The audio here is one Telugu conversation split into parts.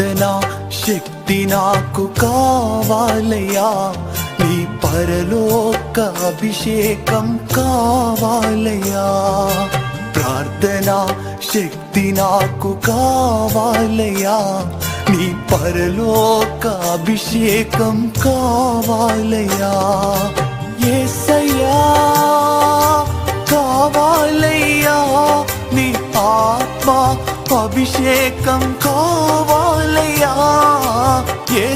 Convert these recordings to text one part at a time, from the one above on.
శక్తి నాకు కావాలయ్యా. నీ పరలోక అభిషేకం కావాలయ్యా. ప్రార్థన శక్తి నాకు కావాలయ్యా. నీ పరలోక అభిషేకం కావాలయ్యా. ఏసయ్యా కావాలయ్యా. నీ ఆత్మ అభిషేకం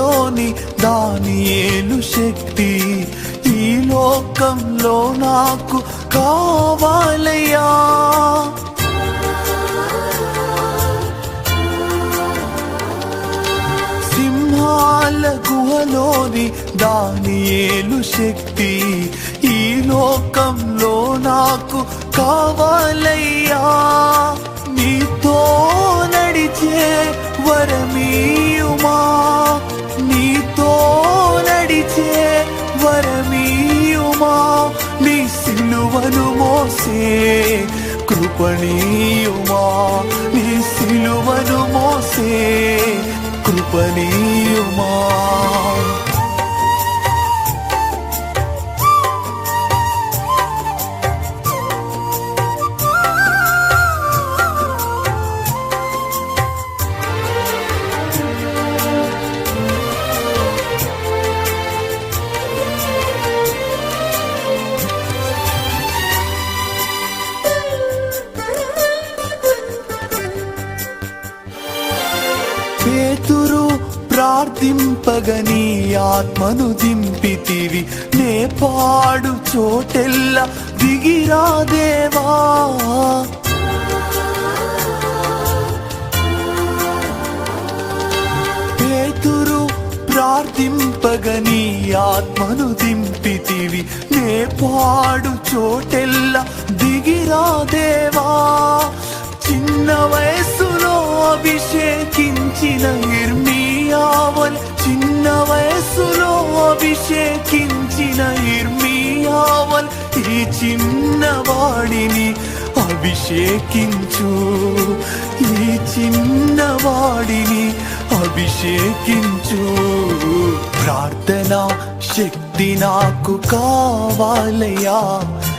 గుహలోని దానియేలు శక్తి. ఈ లోకంలో నాకు కావాలయ్యా. సింహాల గుహలోని దానియేలు శక్తి. ఈ లోకంలో నాకు కావాలయ్యా. నీతో నడిచే వరమీయుమా. నడిచే వరమీయుమా నీ సిలువను మోసే కృపణీయుమా నీ సిలువను మోసే కృపణీయుమా. ప్రార్థింపగని ఆత్మను దింపితివి. నే పాడు చోటెల్ల దిగిరా దేవా. పేతురు ప్రార్థింపగని ఆత్మను దింపితివి. నే పాడు చోటెల్ల దిగిరా దేవా. చిన్న వయస్సులో అభిషేకించిన ఇర్మియావల్ చిన్న వయస్సులో అభిషేకించిన ఇర్మియావల్ ఈ చిన్నవాడిని అభిషేకించు. ఈ చిన్నవాడిని అభిషేకించు. ప్రార్థన శక్తి నాకు కావాలయా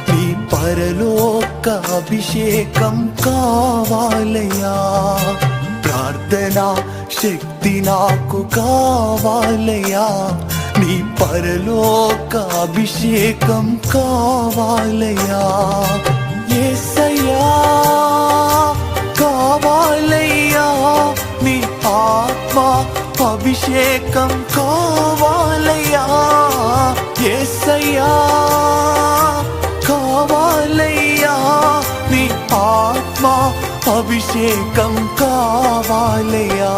నీ పరలోక అభిషేకం కావాలయా ప్రార్థన శక్తి నాకు కావాలయ్యా. నీ పరలోక అభిషేకం కావాలయ్యా. యేసయ్యా కావాలయ్యా. నీ ఆత్మ అభిషేకం కావాలయ్యా. యేసయ్యా కావాలయ్యా. నీ ఆత్మ అభిషేకం కావాలయ్యా.